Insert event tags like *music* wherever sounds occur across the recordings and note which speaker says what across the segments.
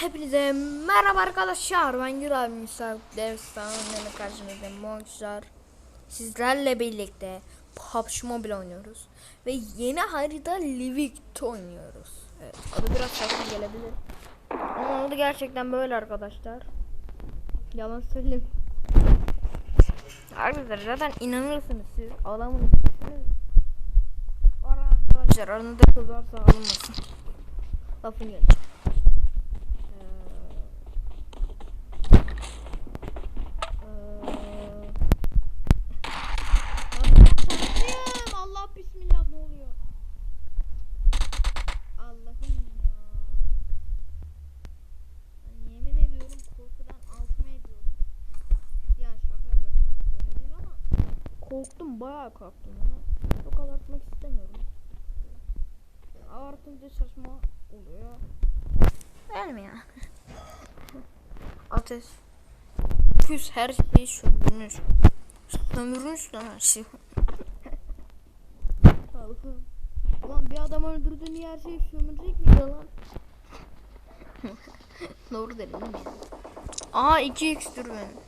Speaker 1: Hepinize merhaba arkadaşlar. Ben Güray Müsait Devistan'ın karşınızdayım. Monster. Sizlerle birlikte PUBG Mobile oynuyoruz. Ve yeni harita Livik'te oynuyoruz. Evet, adı biraz saçma gelebilir. Ama adı gerçekten böyle arkadaşlar. Yalan söyleyeyim. Arkadaşlar zaten inanırsınız siz adamın Arkadaşlar aranızda kız varsa alınmasın. Lafın geldi.
Speaker 2: Tanrım Allah bismillah ne oluyor? Allah'ım ya. Ben yemin ediyorum korkudan altıma ediyorum. Ya şaka yapıyorum ben böyle değil ama.
Speaker 1: Korktum bayağı korktum ya. Çok abartmak istemiyorum. Abartınca saçma oluyor. Mi ya? *laughs* Ateş. Küs her şeyi sömürmüş. Sömürmüş lan her şeyi. *laughs*
Speaker 2: Allah'ım. Ulan bir adam öldürdüğün niye her şeyi sömürecek miydi lan? *laughs*
Speaker 1: Doğru dedim mi? Aa 2x dürbün.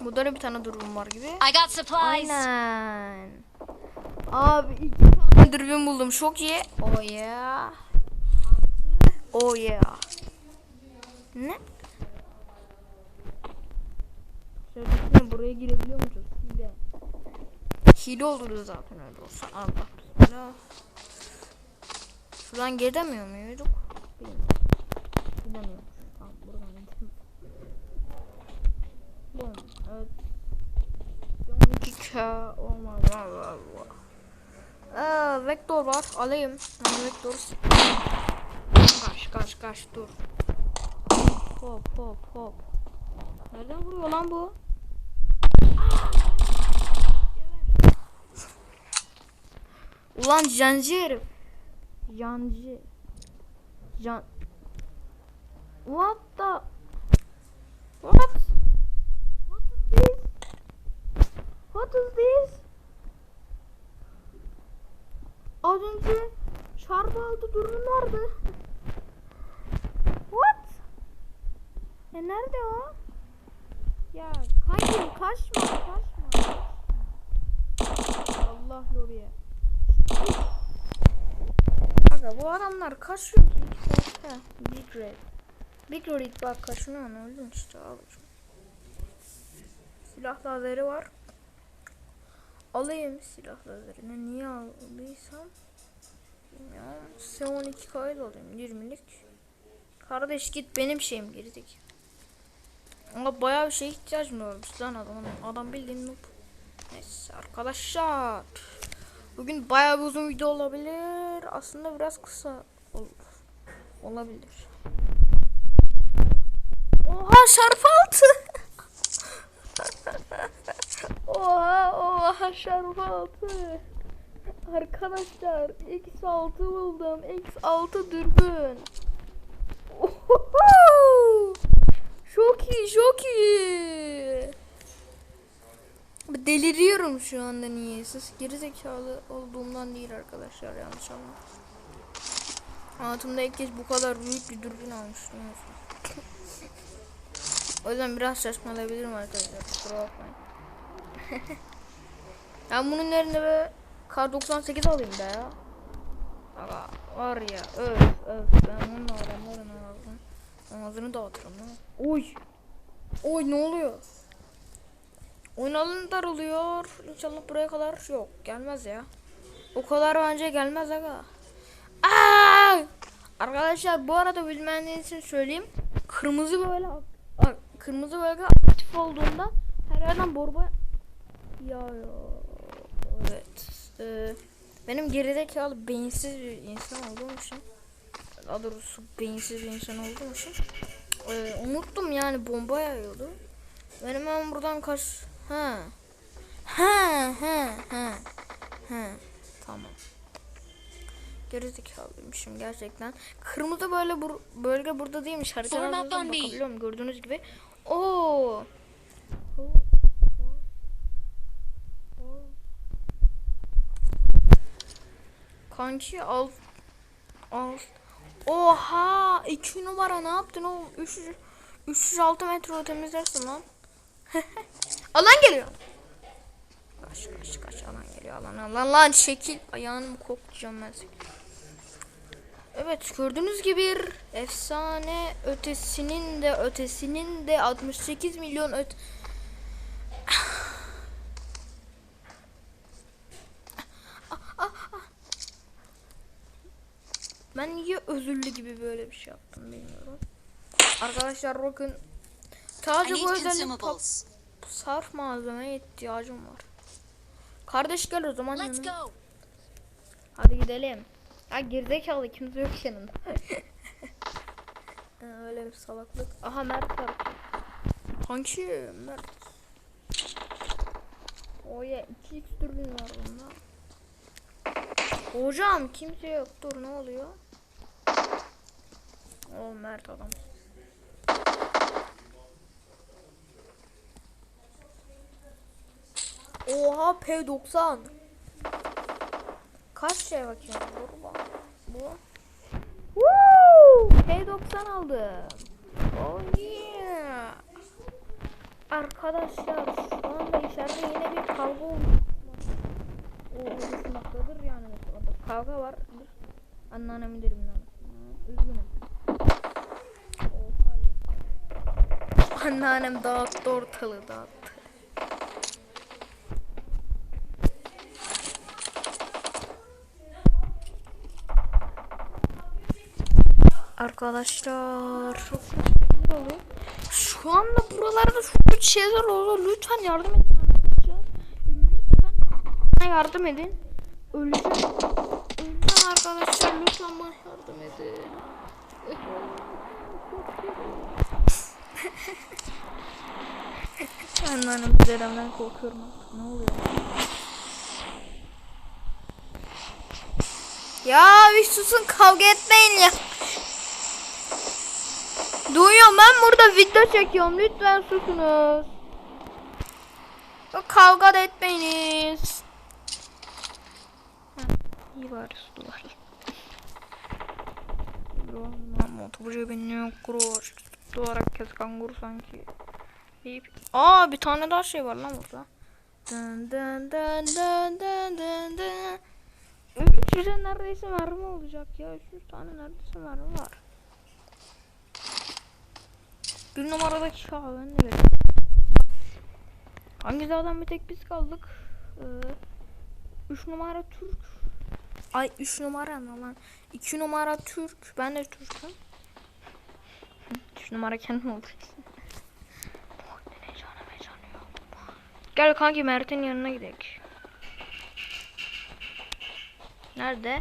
Speaker 1: Burada da bir tane dürbün var gibi.
Speaker 3: I got supplies.
Speaker 1: Aynen. Abi iki tane dürbün buldum. Çok iyi. Oh yeah. Oh yeah. Ne? Şöyle buraya girebiliyor musunuz? Hile. Hile olurdu zaten öyle olsa. Allah bismillah. Şuradan gidemiyor muyduk? Bilmiyorum. Tamam buradan gidelim. Bum. Evet. 12k olmaz. Aa, vektör var. Alayım. Ben vektör. Kaç kaç kaç dur. Hop hop hop. Nereden vuruyor lan bu? Ulan cancı herif. Yancı. Can. What the? What is this? What is this? Az önce çarpı altı durum vardı. What? E nerede o? Ya kaçın kaçma kaçma. Allah lobiye. Aga bu adamlar kaçıyor ki. Heh, Big Red. Big Red bak kaçına ne öldün işte ablacığım. Silah lazeri var. Alayım silah lazerini. Niye aldıysam? Ya S12 kayıt alayım 20'lik. Kardeş git benim şeyim girdik. Ama bayağı bir şeye ihtiyacım varmış lan adamın. Adam bildiğin noob. Neyse arkadaşlar. Bugün bayağı bir uzun video olabilir. Aslında biraz kısa olur. Olabilir. Oha şarp altı. *laughs* oha oha şarp altı. Arkadaşlar X6 buldum. X6 dürbün. Ohoho! Çok iyi, çok iyi. Deliriyorum şu anda niye? Siz gerizekalı olduğumdan değil arkadaşlar yanlış anlamayın. Hayatımda ilk kez bu kadar büyük bir dürbün almıştım. o yüzden biraz saçmalayabilirim arkadaşlar. Kusura bakmayın. *laughs* ben bunun yerine be kar 98 alayım da ya. Aga var ya öf öf ben bununla adamların ağzını ağzını dağıtırım lan. Oy. Oy ne oluyor? Oyun alanı daralıyor. İnşallah buraya kadar yok. Gelmez ya. O kadar bence gelmez aga. Aa! Arkadaşlar bu arada bilmeyenler için söyleyeyim. Kırmızı böyle kırmızı bölge aktif olduğunda her yerden borba ya ya. Evet. Ee, benim gerizekalı beyinsiz bir insan olduğum için daha doğrusu beyinsiz bir insan olduğum için ee, unuttum yani bomba yayıyordu. Benim hemen buradan kaç ha ha ha ha ha tamam. Gerizekalıymışım gerçekten. Kırmızı böyle bur- bölge burada değilmiş.
Speaker 3: Me.
Speaker 1: bakabiliyorum gördüğünüz gibi. Oo. Kanki al al Oha 2 numara ne yaptın oğlum? 300 306 metre temizlersin lan. *laughs* alan geliyor. Kaç kaç kaç alan geliyor alan alan lan şekil ayağını koklayacağım ben seni. Evet gördüğünüz gibi bir efsane ötesinin de ötesinin de 68 milyon öt Ben niye özürlü gibi böyle bir şey yaptım bilmiyorum. Arkadaşlar bakın sadece bu özellik sarf malzemeye ihtiyacım var. Kardeş gel o zaman
Speaker 3: Let's go.
Speaker 1: Hadi gidelim. Ha gerizekalı kimse yok yanında. *laughs* Ha, Öyle bir salaklık. Aha Mert var. Kanki Mert. Oya 2x dürbün var bunda. Hocam kimse yok. Dur ne oluyor? O Mert adam. Oha P90. Kaç şey bakayım? Dur bak. Bu. Woo! P90 aldım. Oh yeah. Arkadaşlar şu anda içeride yine bir kavga olmuş. O oluşmaktadır yani Kavga var. Anneannemin derim ben. Üzgünüm. Anneannem dağıttı ortalığı dağıttı. Arkadaşlar oluyor. Şu anda buralarda çok şeyler oluyor. Lütfen yardım edin arkadaşlar. Lütfen yardım edin. Öleceğim. Öleceğim arkadaşlar. Lütfen bana yardım edin. Benim üzerimden korkuyorum artık. Ne oluyor? Ya bir susun kavga etmeyin ya. Duyuyorum ben burada video çekiyorum. Lütfen susunuz. Kavga da etmeyiniz. İyi bari sustular. Motoburcu beni yok Duvara kes kanguru sanki. İyi. Aa bir tane daha şey var lan burada. Dın dın dın dın dın dın dın. 300'e neredeyse mermi olacak ya. 300 tane neredeyse mermi var. Bir numaradaki kahven de verin. Hangi dağdan bir tek biz kaldık? Ee, üç numara Türk. Ay üç numara ne lan? İki numara Türk. Ben de Türk'üm. Üç numara kendim oldu. Gel kanki Mert'in yanına gidelim. Nerede?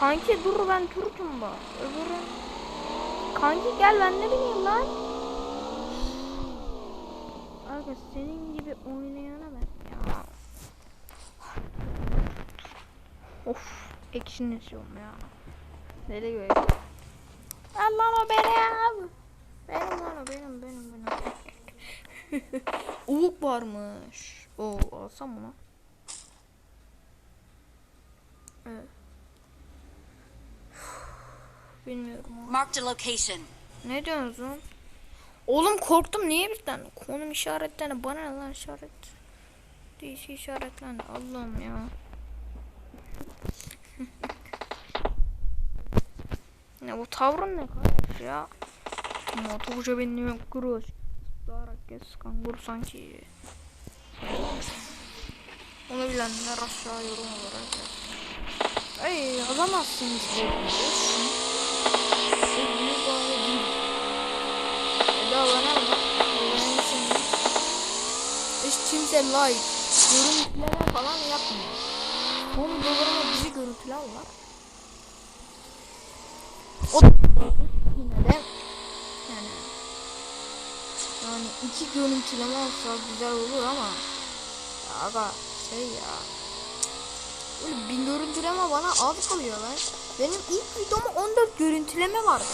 Speaker 1: Kanki dur ben Türk'üm bak. Öbürü. Kanki gel ben ne bileyim lan. Aga senin gibi oynayana ben ya. Of action yaşıyorum ya. Nereye göre? Allah o benim. Benim lan o benim benim benim. *laughs* Uluk varmış. Oo alsam mı? Evet. Bilmiyorum.
Speaker 3: Marked a location.
Speaker 1: Ne diyorsunuz lan? Oğlum korktum niye birden? Konum işaretlerini bana ne lan işaret? Değişik işaretlendi. Allah'ım ya. *laughs* ne bu tavrın ne kardeş ya? Motorcu benim kuruş. Darak kes kangur sanki. Onu bilenler aşağı yorum olarak yazsın. Yazamazsınız diyorsunuz. Kimse like, görüntüleme falan yapmıyor. Son videolarıma bizi görüntüler var. O yine de yani yani iki görüntüleme olsa güzel olur ama ya aga şey ya Oğlum bin görüntüleme bana az kalıyor lan. Benim ilk videoma 14 görüntüleme vardı.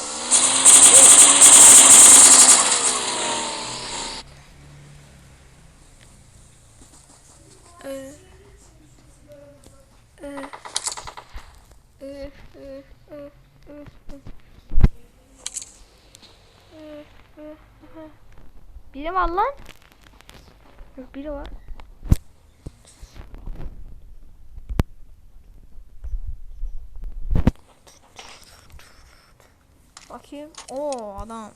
Speaker 1: Ee, ee, ee, ee, ee, ee, ee. Ee, ee, ee. Biri var lan. Yok biri var. Bakayım. Oo adam.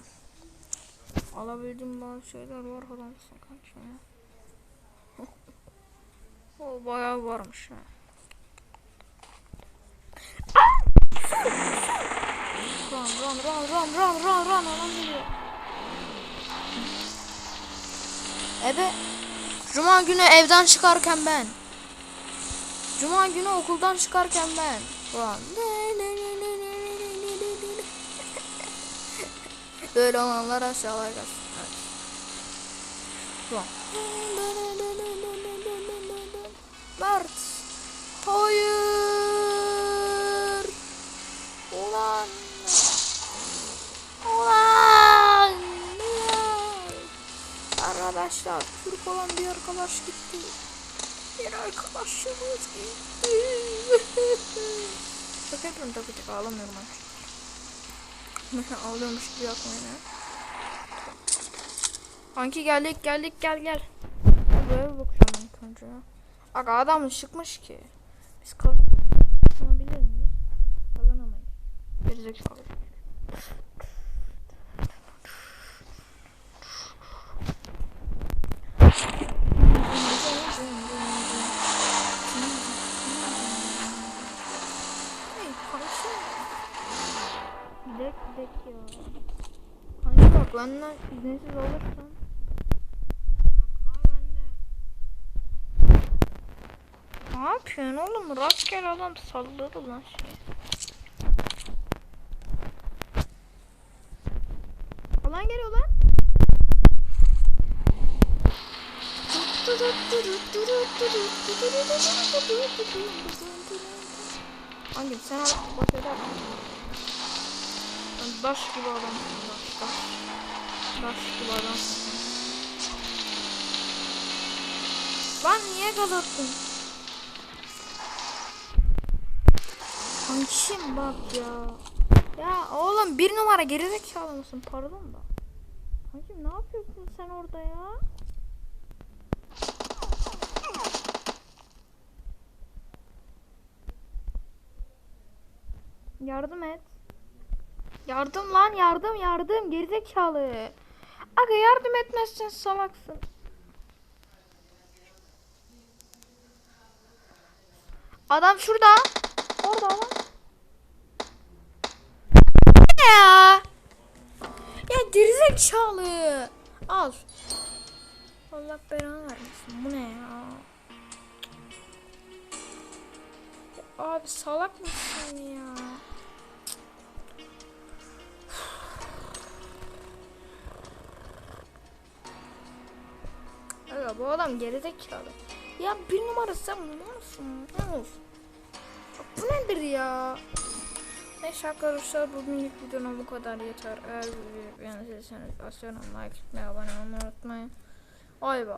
Speaker 1: Alabildiğim bazı şeyler var adam kanka ya. o bayağı varmış ha. Run run run run run run run adam geliyor. Ebe Cuma günü evden çıkarken ben. Cuma günü okuldan çıkarken ben. Run. Böyle olanlar aşağıya gelsin. Evet. Run. Mert. Hayır. Ulan. Ulan. Arkadaşlar Türk olan bir arkadaş gitti. Bir arkadaşımız gitti. *laughs* Şaka yapıyorum tabii ki ağlamıyorum arkadaşlar. *laughs* Ağlıyormuş gibi yapmayın ya. Kanki geldik geldik gel gel. Böyle bakacağım ilk önce. Aga adam çıkmış ki. Biz kazanabilir miyiz? Kazanamayız. Gerizekalı. Hey, kanka. Gidek gidek ya. Kanka bak benden izinsiz olursan. Ne yapıyorsun oğlum? Rastgele adam salladı lan şey. Falan geliyor lan. Hangi sen al bak eder. Daş gibi adamsın daş daş. Adamsın. Lan niye gaz attın? Bak ya. Ya oğlum bir numara gerizekalı mısın? Pardon da. Kankim ne yapıyorsun sen orada ya? Yardım et. Yardım lan yardım yardım gerizekalı. Aga yardım etmezsen salaksın. Adam şurada. Orada adam. Ya? Ya gerizekalı. Al. Allah belanı vermesin. Bu ne? Ya Abi salak mısın ya? Bu adam gerizekalı. Ya bir numara sen bu musun? Ne olsun? Ya Bu nedir ya? Neyse arkadaşlar bugünlük videonun bu kadar yeter. Eğer videoyu beğendiyseniz aşağıdan like etmeyi, abone olmayı unutmayın. Ay be.